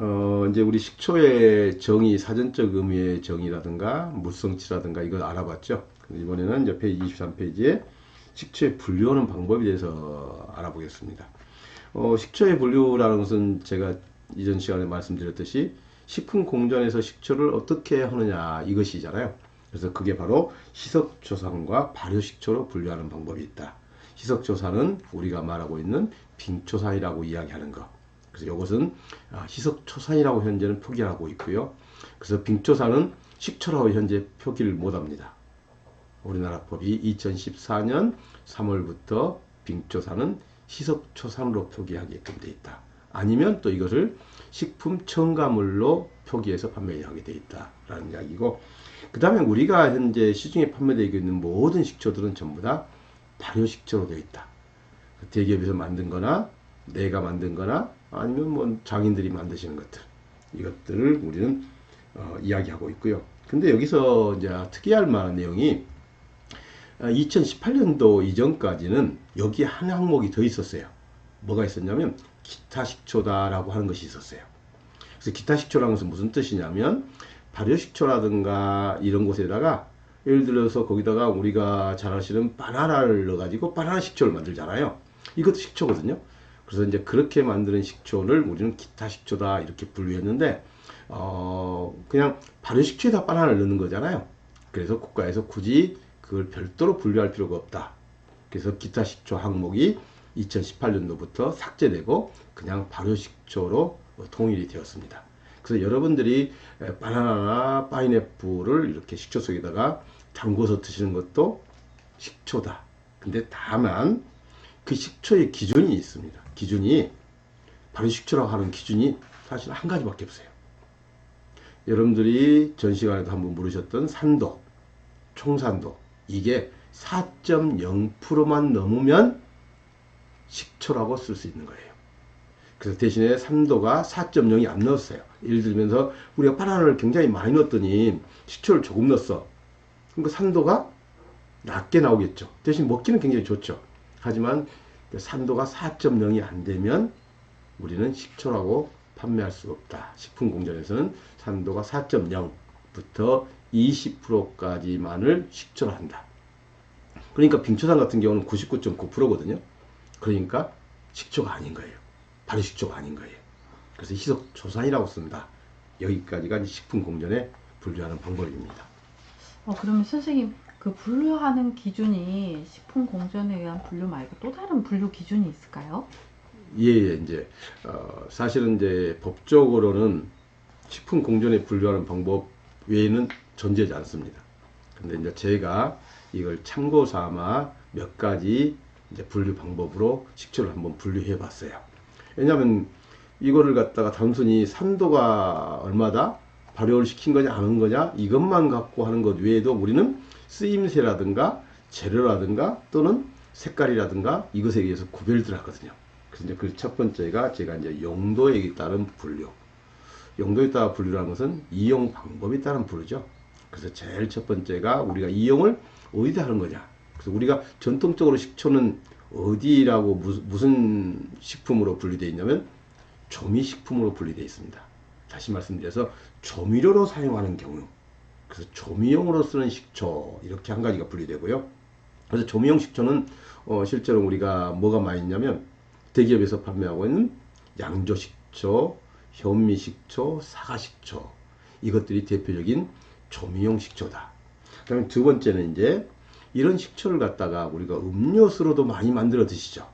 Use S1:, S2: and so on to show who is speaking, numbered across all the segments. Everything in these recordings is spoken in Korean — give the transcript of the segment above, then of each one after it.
S1: 어, 이제 우리 식초의 정의, 사전적 의미의 정의라든가 무성치라든가 이걸 알아봤죠. 이번에는 페이지 23페이지에 식초의 분류하는 방법에 대해서 알아보겠습니다. 어, 식초의 분류라는 것은 제가 이전 시간에 말씀드렸듯이 식품 공전에서 식초를 어떻게 하느냐 이것이잖아요. 그래서 그게 바로 희석조산과 발효식초로 분류하는 방법이 있다. 희석조산은 우리가 말하고 있는 빙초산이라고 이야기하는 것. 그래서 이것은 아, 희석초산이라고 현재는 표기하고 있고요. 그래서 빙초산은 식초라고 현재 표기를 못합니다. 우리나라 법이 2014년 3월부터 빙초산은 희석초산으로 표기하게끔 되어 있다. 아니면 또 이것을 식품 첨가물로 표기해서 판매하게 되어 있다라는 이야기고 그 다음에 우리가 현재 시중에 판매되고 있는 모든 식초들은 전부 다 발효식초로 되어 있다. 대기업에서 만든 거나 내가 만든 거나 아니면 뭐 장인들이 만드시는 것들 이것들을 우리는 어, 이야기하고 있고요. 근데 여기서 이제 특이할 만한 내용이 2018년도 이전까지는 여기 한 항목이 더 있었어요. 뭐가 있었냐면 기타 식초다라고 하는 것이 있었어요. 그래서 기타 식초라는 것은 무슨 뜻이냐면 발효 식초라든가 이런 곳에다가 예를 들어서 거기다가 우리가 잘 아시는 바나나를 넣어가지고 바나나 식초를 만들잖아요. 이것도 식초거든요. 그래서 이제 그렇게 만드는 식초를 우리는 기타 식초다 이렇게 분류했는데 어 그냥 발효식초에 다 바나나를 넣는 거잖아요. 그래서 국가에서 굳이 그걸 별도로 분류할 필요가 없다. 그래서 기타 식초 항목이 2018년도부터 삭제되고 그냥 발효 식초로 통일이 되었습니다. 그래서 여러분들이 바나나나 파인애플을 이렇게 식초 속에다가 담궈서 드시는 것도 식초다. 근데 다만 그 식초의 기준이 있습니다. 기준이 발효식초라고 하는 기준이 사실 한 가지밖에 없어요. 여러분들이 전 시간에도 한번 물으셨던 산도, 총산도 이게 4.0%만 넘으면 식초라고 쓸 수 있는 거예요. 그래서 대신에 3도가 4.0이 안 넣었어요. 예를 들면서 우리가 바나나를 굉장히 많이 넣었더니 식초를 조금 넣었어. 그러니까 3도가 낮게 나오겠죠. 대신 먹기는 굉장히 좋죠. 하지만 산도가 4.0이 안 되면 우리는 식초라고 판매할 수 없다. 식품 공장에서는 산도가 4.0부터 20%까지만을 식초로 한다. 그러니까 빙초산 같은 경우는 99.9%거든요. 그러니까 식초가 아닌 거예요. 발효 식초가 아닌 거예요. 그래서 희석 조산이라고 씁니다. 여기까지가 식품 공전에 분류하는 방법입니다.
S2: 어, 그러면 선생님 그 분류하는 기준이 식품 공전에 의한 분류 말고 또 다른 분류 기준이 있을까요?
S1: 예, 예, 이제 어, 사실은 이제 법적으로는 식품 공전에 분류하는 방법 외에는 존재하지 않습니다. 근데 이제 제가 이걸 참고 삼아 몇 가지 이제 분류 방법으로 식초를 한번 분류해 봤어요. 왜냐하면 이거를 갖다가 단순히 산도가 얼마다 발효를 시킨 거냐 안 한 거냐 이것만 갖고 하는 것 외에도 우리는 쓰임새라든가 재료라든가 또는 색깔이라든가 이것에 의해서 구별들 하거든요. 그래서 이제 그 첫 번째가 제가 이제 용도에 따른 분류. 용도에 따라 분류라는 것은 이용 방법에 따른 분류죠. 그래서 제일 첫 번째가 우리가 이용을 어디다 하는 거냐. 그래서 우리가 전통적으로 식초는 어디라고 무슨 식품으로 분류되어 있냐면 조미식품으로 분류되어 있습니다. 다시 말씀드려서 조미료로 사용하는 경우 그래서 조미용으로 쓰는 식초 이렇게 한 가지가 분류되고요. 그래서 조미용 식초는 어, 실제로 우리가 뭐가 많이 있냐면 대기업에서 판매하고 있는 양조 식초, 현미 식초, 사과 식초 이것들이 대표적인 조미용 식초다. 그다음에 두 번째는 이제 이런 식초를 갖다가 우리가 음료수로도 많이 만들어 드시죠.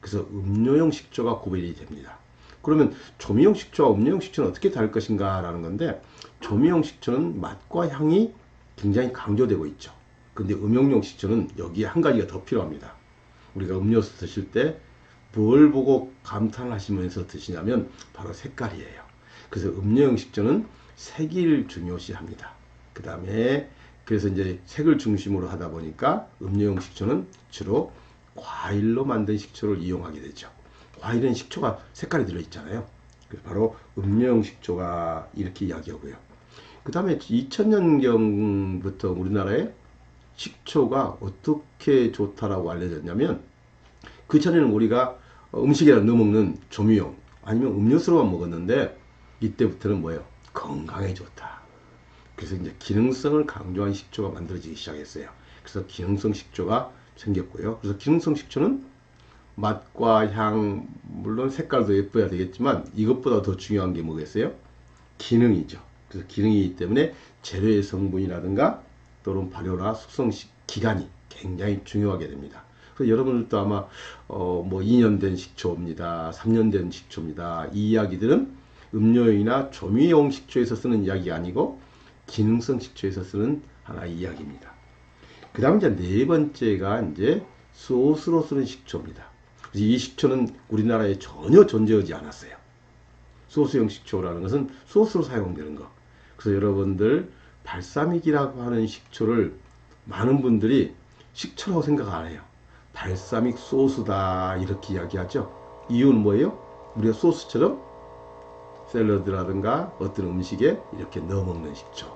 S1: 그래서 음료용 식초가 구별이 됩니다. 그러면 조미용 식초와 음료용 식초는 어떻게 다를 것인가 라는 건데 조미용 식초는 맛과 향이 굉장히 강조되고 있죠. 근데 음용용 식초는 여기에 한 가지가 더 필요합니다. 우리가 음료수 드실 때 뭘 보고 감탄하시면서 드시냐면 바로 색깔이에요. 그래서 음료용 식초는 색을 중요시합니다. 그 다음에 그래서 이제 색을 중심으로 하다 보니까 음료용 식초는 주로 과일로 만든 식초를 이용하게 되죠. 과일은 식초가 색깔이 들어있잖아요. 바로 음료용 식초가 이렇게 이야기하고요. 그 다음에 2000년경부터 우리나라에 식초가 어떻게 좋다라고 알려졌냐면 그 전에는 우리가 음식에다 넣어 먹는 조미용 아니면 음료수로만 먹었는데 이때부터는 뭐예요? 건강에 좋다. 그래서 이제 기능성을 강조한 식초가 만들어지기 시작했어요. 그래서 기능성 식초가 생겼고요. 그래서 기능성 식초는 맛과 향, 물론 색깔도 예뻐야 되겠지만 이것보다 더 중요한 게 뭐겠어요? 기능이죠. 그래서 기능이기 때문에 재료의 성분이라든가 또는 발효나 숙성 시- 기간이 굉장히 중요하게 됩니다. 그래서 여러분들도 아마 어 뭐 2년 된 식초입니다. 3년 된 식초입니다. 이 이야기들은 음료용이나 조미용 식초에서 쓰는 이야기가 아니고 기능성 식초에서 쓰는 하나의 이야기입니다. 그 다음 이제 네 번째가 이제 소스로 쓰는 식초입니다. 이 식초는 우리나라에 전혀 존재하지 않았어요. 소스용 식초라는 것은 소스로 사용되는 거. 그래서 여러분들 발사믹이라고 하는 식초를 많은 분들이 식초라고 생각 안 해요. 발사믹 소스다 이렇게 이야기하죠. 이유는 뭐예요? 우리가 소스처럼 샐러드라든가 어떤 음식에 이렇게 넣어 먹는 식초.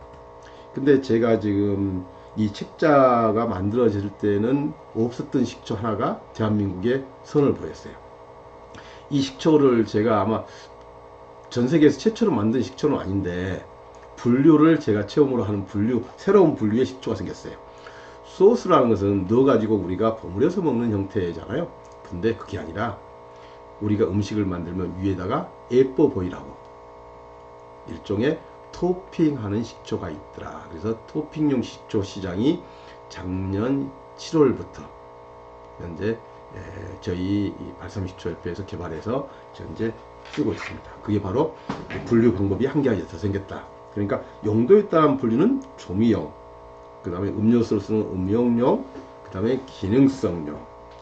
S1: 근데 제가 지금 이 책자가 만들어질 때는 없었던 식초 하나가 대한민국에 선을 보였어요. 이 식초를 제가 아마 전 세계에서 최초로 만든 식초는 아닌데 분류를 제가 처음으로 하는 분류 새로운 분류의 식초가 생겼어요. 소스라는 것은 넣어가지고 우리가 버무려서 먹는 형태잖아요. 근데 그게 아니라 우리가 음식을 만들면 위에다가 예뻐 보이라고 일종의 토핑하는 식초가 있더라. 그래서 토핑용 식초 시장이 작년 7월부터 현재 에, 저희 이 발삼식초협회에서 개발해서 현재 쓰고 있습니다. 그게 바로 분류 방법이 한 가지 더 생겼다. 그러니까 용도에 따른 분류는 조미용, 그 다음에 음료수로 쓰는 음용용, 그 다음에 기능성용,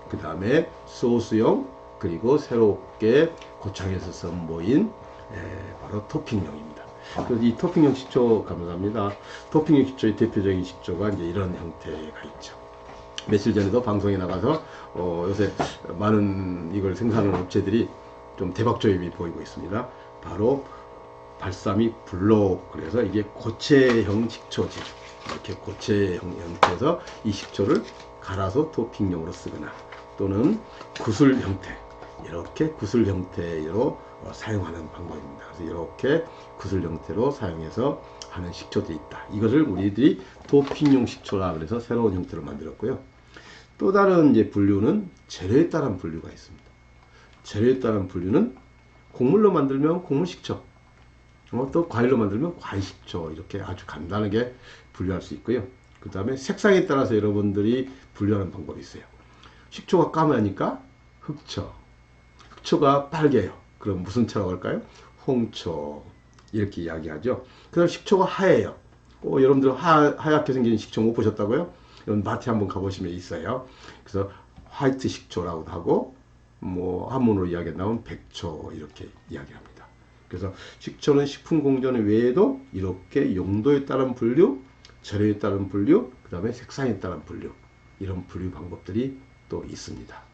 S1: 그 다음에 소스용, 그리고 새롭게 고창에서 선보인 에, 바로 토핑용입니다. 그래서 이 토핑용 식초 감사합니다. 토핑용 식초의 대표적인 식초가 이제 이런 형태가 있죠. 며칠 전에도 방송에 나가서 어, 요새 많은 이걸 생산하는 업체들이 좀 대박 조입이 보이고 있습니다. 바로 발사믹 블록 그래서 이게 고체형 식초지 이렇게 고체형 형태에서 이 식초를 갈아서 토핑용으로 쓰거나 또는 구슬 형태 이렇게 구슬 형태로 어, 사용하는 방법입니다. 그래서 이렇게 구슬 형태로 사용해서 하는 식초도 있다. 이것을 우리들이 토핑용 식초라 그래서 새로운 형태로 만들었고요. 또 다른 이제 분류는 재료에 따른 분류가 있습니다. 재료에 따른 분류는 곡물로 만들면 곡물 식초, 어, 또 과일로 만들면 과일 식초 이렇게 아주 간단하게 분류할 수 있고요. 그 다음에 색상에 따라서 여러분들이 분류하는 방법이 있어요. 식초가 까마니까 흑초, 흑초가 빨개요. 그럼 무슨 초라고 할까요? 홍초 이렇게 이야기하죠. 그 다음 식초가 하얘요. 어, 여러분들 하, 하얗게 생긴 식초 못 보셨다고요? 여러분 마트에 한번 가보시면 있어요. 그래서 화이트 식초라고도 하고 뭐 한문으로 이야기한다면 백초 이렇게 이야기합니다. 그래서 식초는 식품 공전 외에도 이렇게 용도에 따른 분류, 재료에 따른 분류, 그 다음에 색상에 따른 분류 이런 분류 방법들이 또 있습니다.